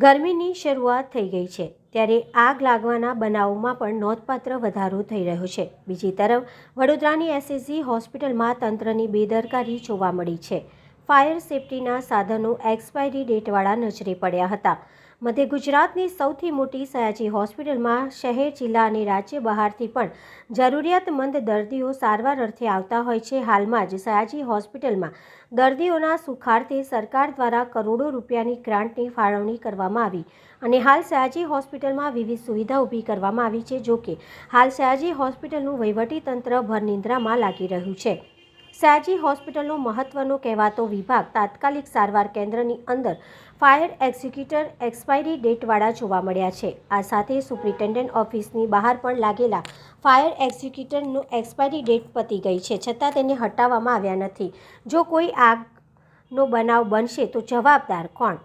ગરમીની શરૂઆત થઈ ગઈ છે. ત્યારે આગ લાગવાના બનાવોમાં પણ નોંધપાત્ર વધારો થઈ રહ્યો છે. બીજી તરફ, વડોદરાની એસએસજી હોસ્પિટલમાં તંત્રની બેદરકારી જોવા મળી છે. ફાયર સેફટીના સાધનો એક્સપાયરી ડેટવાળા નજરે પડ્યા હતા. મધ્ય ગુજરાતની સૌથી મોટી સયાજી હોસ્પિટલમાં શહેર, જિલ્લા અને રાજ્ય બહારથી પણ જરૂરિયાતમંદ દર્દીઓ સારવાર અર્થે આવતા હોય છે. હાલમાં જ સયાજી હોસ્પિટલમાં દર્દીઓના સુખાર્થે સરકાર દ્વારા કરોડો રૂપિયાની ગ્રાન્ટની ફાળવણી કરવામાં આવી અને હાલ સયાજી હોસ્પિટલમાં વિવિધ સુવિધા ઊભી કરવામાં આવી છે જોકે હાલ સયાજી હોસ્પિટલનું વહીવટી તંત્ર ભરનિંદ્રામાં લાગી રહ્યું છે. સયાજી હોસ્પિટલનો મહત્વનો કહેવાતો વિભાગ તાત્કાલિક સારવાર કેન્દ્રની અંદર ફાયર એક્ઝિક્યુટર એક્સપાયરી ડેટવાળા જોવા મળ્યા છે. આ સાથે સુપ્રિન્ટેન્ડન્ટ ઓફિસની બહાર પણ લાગેલા ફાયર એક્ઝિક્યુટરનું એક્સપાયરી ડેટ પતી ગઈ છે, છતાં તેને હટાવવામાં આવ્યા નથી. જો કોઈ આગનો બનાવ બનશે તો જવાબદાર કોણ?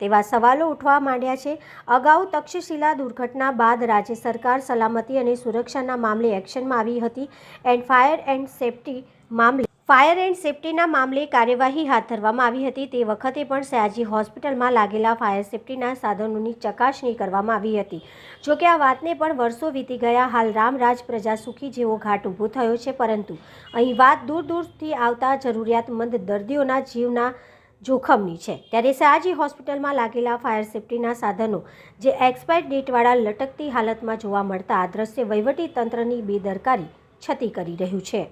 તેવા સવાલો ઉઠવા માંડ્યા છે. અગાઉ તક્ષશિલા દુર્ઘટના બાદ રાજ્ય સરકાર સલામતી અને સુરક્ષાના મામલે એક્શનમાં આવી હતી. એન્ડ ફાયર એન્ડ સેફટી મામલે ફાયર એન્ડ સેફટીના મામલે કાર્યવાહી હાથ ધરવામાં આવી હતી. તે વખતે પણ સયાજી હોસ્પિટલમાં લાગેલા ફાયર સેફટીના સાધનોની ચકાસણી કરવામાં આવી હતી. જોકે આ વાતને પણ વર્ષો વીતી ગયા. હાલ રામરાજ પ્રજા સુખી જેવો ઘાટ ઊભો થયો છે. પરંતુ અહીં વાત દૂર દૂરથી આવતા જરૂરિયાતમંદ દર્દીઓના જીવના જોખમની છે. ત્યારે સયાજી હોસ્પિટલમાં લાગેલા ફાયર સેફટીના સાધનો જે એક્સપાયર ડેટવાળા લટકતી હાલતમાં જોવા મળતા આ દ્રશ્ય વહીવટી તંત્રની બેદરકારી છતી કરી રહ્યું છે.